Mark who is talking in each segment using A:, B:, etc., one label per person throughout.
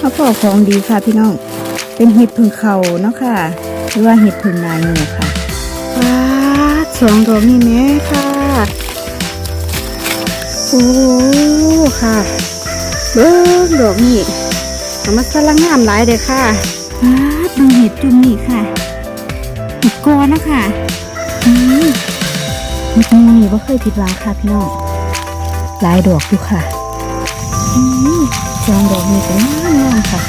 A: ข้าวพอของดีค่ะพี่น้อง เป็นเห็ดพึ่งเขาเนาะค่ะ หรือว่าเห็ดพึ่งนายูค่ะว้าสองดอกนี่แม่ค่ะโอ้ค่ะเบิ้งดอกนี่ทำมาสลังงามหลายเลยค่ะว้าดูเห็ดจุ่มนี่ค่ะเห็ดกอนะค่ะอืมมูนี่ว่าเคยผิดหวังค่ะพี่น้องหลายดอกอยู่ค่ะอืม จองดอกนี้เป็นงามงามค่ะ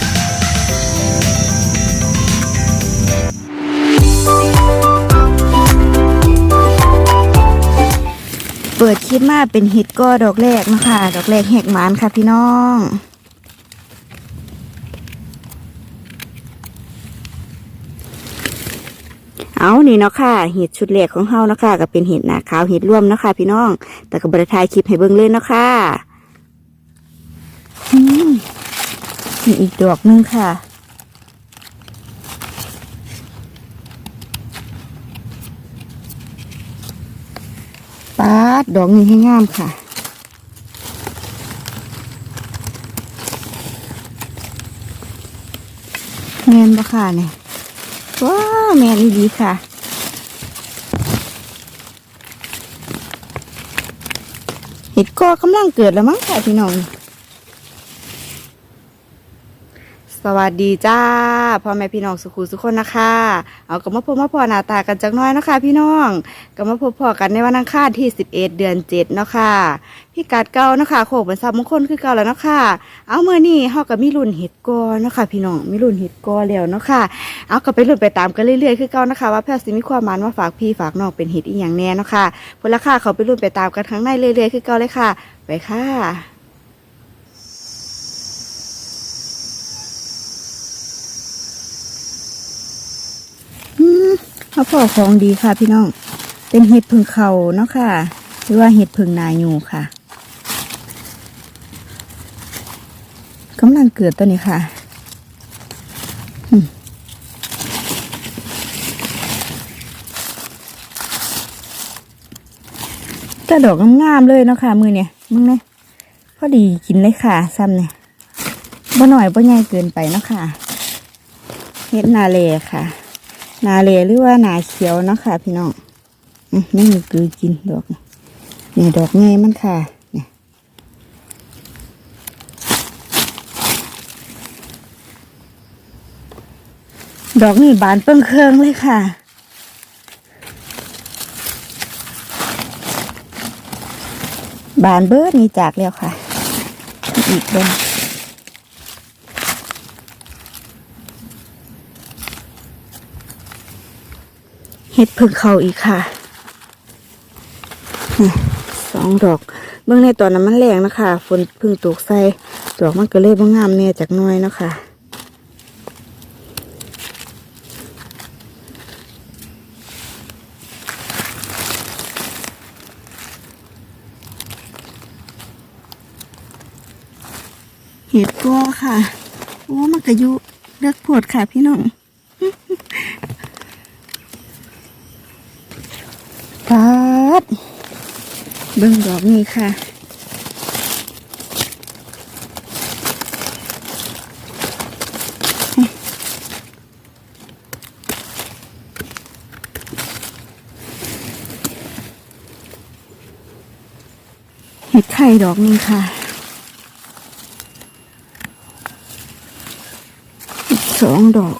A: เปิดคลิดมาเป็นเห็ดก็ดอกแรกนะคะ ดอกแรกแหกหมานค่ะพี่น้องเอานี่เนาะค่ะเห็ดชุดแรกของเฮาเนาะค่ะก็เป็นเห็ดหนาขาวเห็ดร่วมเนาะค่ะพี่น้อง แต่ก็บริทายคลิปให้เบิ่งเลยเนาะค่ะอืม มีอีกดอกหนึงค่ะ ปาดดอกนี้ให้งามค่ะแมนบ่ค่ะเนี่ยว้าวแมนอีดีค่ะเห็ดก็กำลังเกิดแล้วมั้งค่ะพี่น้อง สวัสดีจ้าพ่อแม่พี่น้องสุขุสุขคนนะคะเอากลับมาพบมาพอหน้าตากันจักน้อยนะคะ พี่น้องกลับมาพบพอกันในวันอังคารที่ 11 เดือน7เนาะค่ะพี่กัดเก่านะคะโขกเป็นซับมงคลคือเก่าแล้วเนาะค่ะเอาเมื่อนี้เฮากับมีรุ่นเห็ดกอเนาะค่ะพี่น้องมีรุ่นเห็ดกอแล้วเนาะค่ะเอาก็ไปรุ่นไปตามกันเรื่อยๆคือเก่านะคะ ว่าแพทย์สิมีความมันมาฝากพี่ฝากน้องเป็นเห็ดอีหยังแน่เนาะค่ะพลค่าเขาไปรุ่นไปตามกันข้งในเรื่อยๆคือเก่าเลยค่ะ ไปค่ะ อื มข้าพอของดีค่ะพี่น้อง เป็นเห็ดพึ่งเขาเนาะค่ะ หรือว่าเห็ดพึ่งนายูค่ะกำลังเกิดตัวนี้ค่ะอืมแต่ดอกงามๆเลยเนาะค่ะ มือเนี่ยมึงเนี่ยพอดีกินเลยค่ะ ซ้ำเนี่ยบ่หน่อยบ่ใหญ่เกินไปเนาะค่ะเห็ดนาเลค่ะ นาเลหรือว่านาเขียวเนาะค่ะพี่น้องอืมนี่มีกือกินดอกนี่ดอกไงมันค่ะเนี่ยดอกนี่บานเปิ้งเครื่องเลยค่ะบานเบิดนี่จากแล้วค่ะ อีกด้อเห็ดพึ่งเขาอีกค่ะสองดอก เบื้องในตอนนั้นมันแรงนะคะฝนเพึ่งตกใส่ดอกมันก็เลยบ่งามแน่จากน้อยนะคะเห็ดกัวค่ะ โอ้มันก็ยุเลือกปวดค่ะพี่น้อง ปัด เบิ่งดอกนี้ค่ะ เห็ดไข่ดอกนึงค่ะสองดอก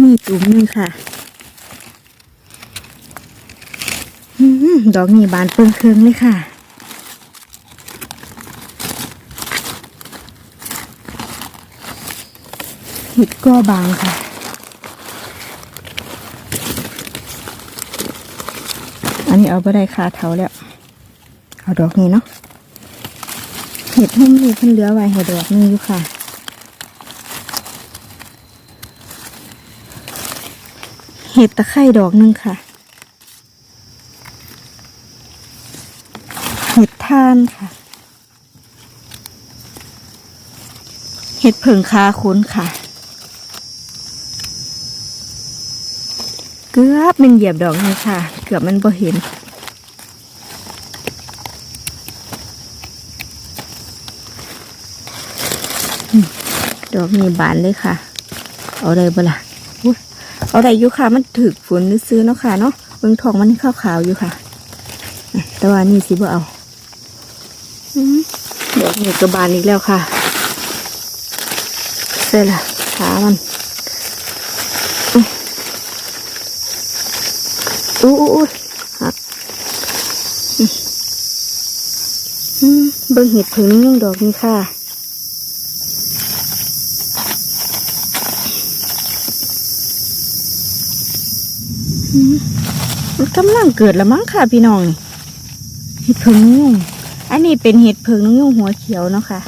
A: นี่ตุ่มนึงค่ะอื้อหือ ดอกนี่บานเปิงเคืองเลยค่ะเห็ดก็บางค่ะอันนี้เอาไปได้คาเท้าแล้ว เอาดอกนี้เนาะเห็ดหุ้มนี่เพิ่นเหลือไว้ให้ดอกนึงอยู่ค่ะ เห็ดตะไคร่ดอกหนึ่งค่ะ ทานค่ะ เห็ดผึ่งคาคุ้นค่ะ เกือบมันเหยียบดอกเลยค่ะ เกือบมันบ่เห็นดอกมีบานเลยค่ะ เอาได้บ่ล่ะเอาได้อยู่ค่ะ มันถึกฝนซื้อเนาะค่ะเนาะเบื้องทองมันขาวๆอยู่ค่ะ แต่ว่านี่สิบ่เอา ดอกนี้ก็บานอีกแล้วค่ะเสร็จละขามันอุ๊ยอู้อู้อู้หักอืมเบิ่งเห็ดผึ่งนุ่งดอกนี้ค่ะมันกำลังเกิดล้วมั้งค่ะพี่น้องเห็ดเพิงนุ่ง อันนี้เป็นเห็ดเพิงนุ่งหัวเขียวเนาะค่ะ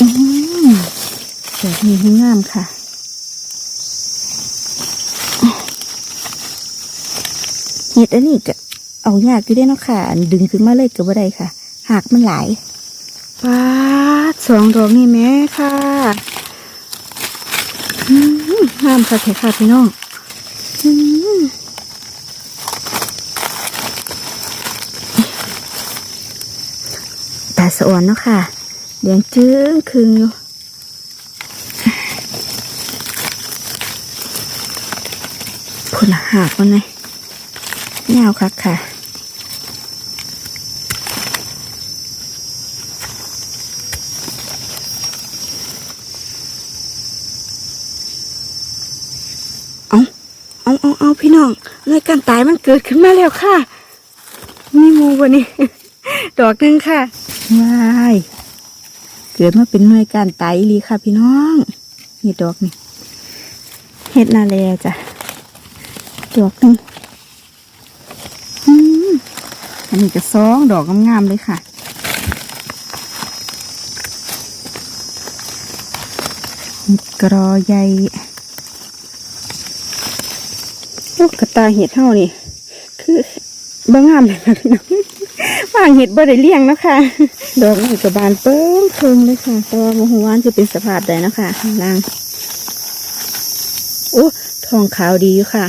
A: อืมแบบนี้ให้งามค่ะเห็ดอันนี้ก็เอายากอยู่ได้เนาะค่ะดึงขึ้นมาเลยก็บ่ได้ค่ะ หากมันหลายปาสองดอกนี่แม่ค่ะอืมห้ามค่ะเถอะค่ะพี่น้องอืมตา สะอ่อนเนาะค่ะแดงจึ้งคืงอยู่พุ่นน่ะหากมันไงเงาวค่ะค่ะเอาเอาเอาเอาพี่น้องรายการตายมันเกิดขึ้นมาแล้วค่ะนี่มูวันนี้ ดอกหนึ่งค่ะ ว้ายเกิดมาเป็นหน่วยการตายอีหลีค่ะพี่น้องนี่ดอกนี่เห็ดนาแลจ้ะดอกนึ่งอืมอันนี้จะซองดอกงามๆเลยค่ะกรอใหญ่ลูกกระตาเห็ดเท่านี่ คือบ้งามเลยนะพี่น้อง วางเห็ดบ่ได้เลี้ยงนะคะดอกนี่กระบานเปิ้งเพิงเลยค่ะต่ว่าโมโหวานจะเป็นสภาพใดนะคะข้างล่างโอ้ทองขาวดีอยู่ค่ะ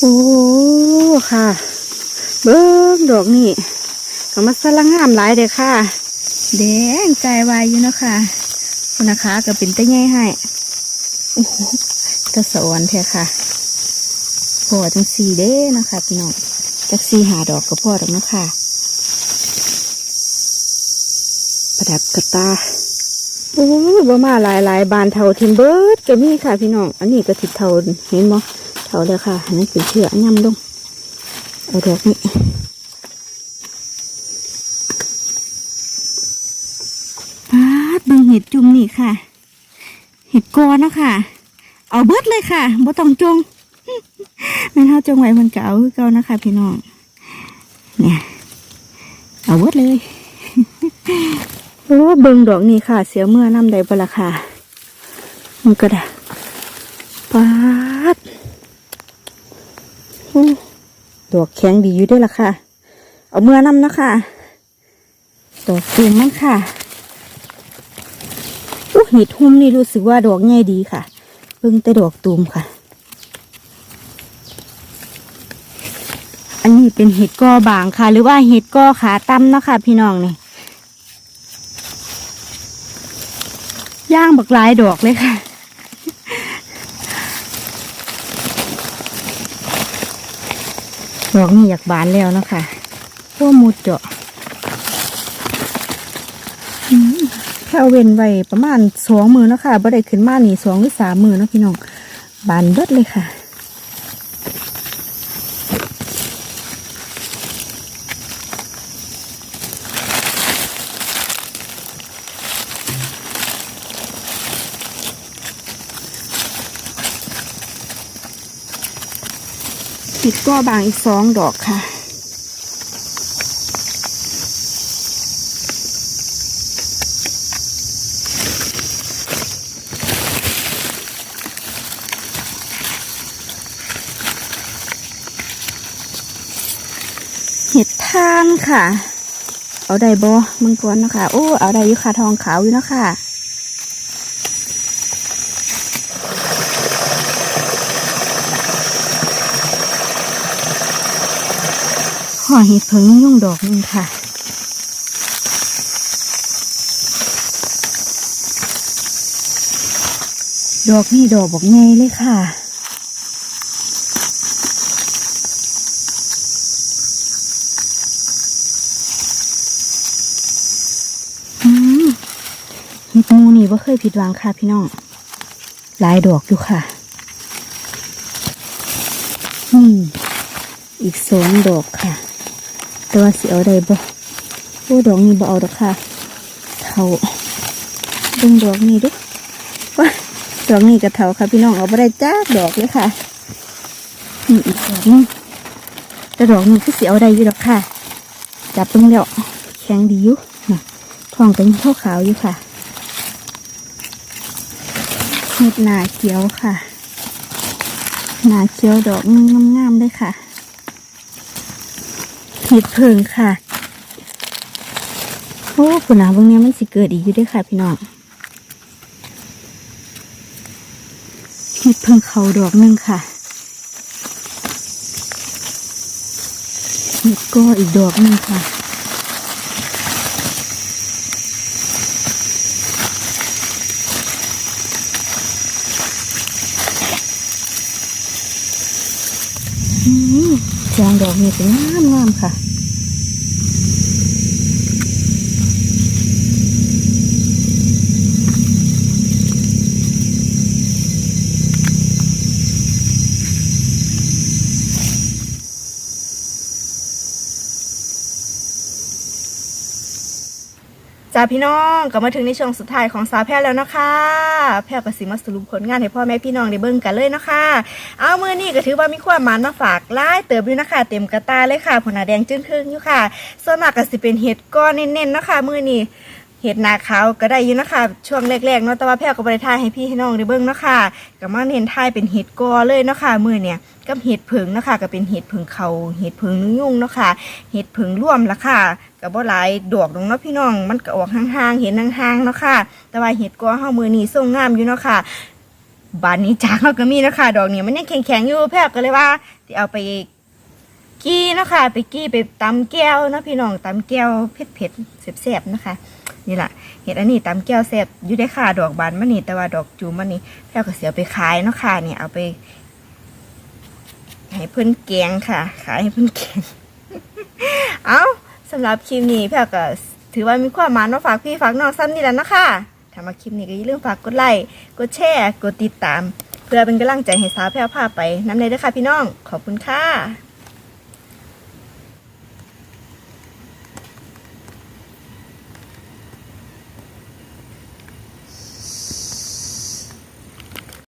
A: โอ้ค่ะ เบิ้งดอกนี่ก็มาสลังงามหลายเลยค่ะ แดงใจวายอยู่นะคะคุณนะคะก็เป็นตะแง่ให้โอ้โหตะสอนแท้ค่ะพอจังสีเด้นะคะพี่น้อง จักสีหาดอกก็พอดอกนะค่ะ ประดับกระตาโอ้บ่มาหลายหลายบานเทาทิมเบิร์ดก็มีค่ะพี่น้อง อันนี้ก็ติดเทาเห็นบ่เท่าแล้วค่ะอันนี้เป็นเชือกย่ำลงเอาดอกนี้ปาดเบิ่งเห็ดจุ่มนี่ค่ะ เห็ดกอนะค่ะ เอาเบิดเลยค่ะบ่ต้องจง แม่นเฮาจงไว้มันเก่าคือเก่านะคะพี่น้อง เนี่ย เอาเบิดเลย โอ้เบิ่งดอกนี่ค่ะ เสียเมื่อน้ำใดบ่ละค่ะ มันก็ได้ปาดดอกแข็งดีอยู่ด้วยล่ะค่ะ เอาเมื่อน้ำนะคะดอกตูมมันค่ะอู้ห็ดหุ่มนี่รู้สึกว่าดอกใหญ่ดีค่ะเบิ่งแต่ดอกตูมค่ะ อันนี้เป็นเห็ดกอบางค่ะ หรือว่าเห็ดกอขาตั้มเนาะคะพี่น้องนี่ย่างบักลายดอกเลยค่ะ ดอกนี่อยากบานแล้วนะคะพวกมุดเจาะแค่เอาเว้นไว้ประมาณสองมือเนาะค่ะบ่ได้ขึ้นมานี่สองหรือสามมือเนาะพี่น้องบานเบิดเลยค่ะ ปิดก็บางอีกสองดอกค่ะเห็ดทานค่ะ เอาได้บ่มังกรนะคะ โอ้ เอาได้ยู่ค่ะทองขาวอยู่นะคะ หอเห็ดเพิงยุ่งดอกนึงค่ะดอกนี่ดอกบอกไงเลยค่ะ อืมฮิตมูนี่ว่าเคยผิดหวังค่ะพี่น้อง หลายดอกอยู่ค่ะ อืม อีกสองดอกค่ะ แต่ว่าสิเอาได้บ่โอ้ดอกนี้บ่เอาดอกค่ะเท่าเบิ่งดอกนี้ดูว่าดอกนี้กับเท่าค่ะ พี่น้องเอาบ่ได้จ้าดอกเลยค่ะนี่อีกดอกนึงแต่ดอกนี้คือสิเอาได้อยู่ดอกค่ะ จับเบิ่งแล้วแข็งดีอยู่ท้องก็ยังขาวอยู่ค่ะเห็ดหนาเขียวค่ะ หนาเขียวดอกงามๆเลยค่ะ เห็ดเพิงค่ะโอ้คุณนาเบางเนี้ยมันสิเกิดอีกอยู่ด้วยค่ะพี่น้องเห็ดเพิงเขาดอกหนึงค่ะเห็ดก็อีกดอกหนึงค่ะ อืมแจงด อกนี่เป็นงามงามๆค่ะ จ้าพี่น้องก็มาถึงในช่วงสุดท้ายของสาวแพรแล้วนะคะแพรก็สิมาสรุปผลงานให้พ่อแม่พี่น้องได้เบิ่งกันเลยนะคะเอามือนี่ก็ถือว่ามีความมันมาฝากหลายเติบอยู่นะคะเต็มกระตาเลยค่ะผลนาแดงจึ้งครึ่งอยู่ค่ะส่วนมากก็สิเป็นเห็ดก้อนเน้นๆนะคะมือนี่เห็ดนาขาวก็ได้อยู่นะคะ ช่วงแรกๆเนาะแต่ว่าแพรก็บริทายให้พี่ให้น้องได้เบิ่งเนาะค่ะก็มาเน้นทายเป็นเห็ดกอเลยเนาะค่ะมือเนี่ย กับเห็ดผึ่งนะค่ะก็เป็นเห็ดผึ่งเขาเห็ดผึ่งนุ่งๆเนะค่ะเห็ดผึ่งร่วมละค่ะก็บ่หลายดอกดอกเนาะพี่น้อง มันก็ออกห่างๆเห็นห่างๆเนาะค่ะแต่ว่าเห็ดกอเฮามือนี้ทรงงามอยู่เนาะค่ะบานนี้จากเฮาก็มีนะค่ะดอกนี้มันยังแข็งๆอยู่แพรก็เลยว่าสิเอาไปกี้นะค่ะไปกี้ไปตำแก้วนะพี่น้องตำแก้วเผ็ดๆแซ่บๆนะคะนี่แหละเห็ดอันนี้ตำแก้วแซ่บอยู่ได้ค่ะดอกบานมันนี่แต่ว่าดอกจูมันนี่แพรก็สิเอาไปขายเนาะค่ะเนี่ยเอาไป ให้เพื่อนแกงค่ะ ขายให้เพื่อนแกง เอาสำหรับคลิปนี้พี่ก็ถือว่ามีความหมายมาฝากพี่ฝากน้องซ้ำนี่แล้วนะคะถ้ามาคลิปนี้ก็อย่าลืมฝากกดไลค์กดแชร์กดติดตาม เพื่อเป็นกำลังใจให้สาวแพรวพาไปน้ำเลยด้วยค่ะพี่น้อง ขอบคุณค่ะ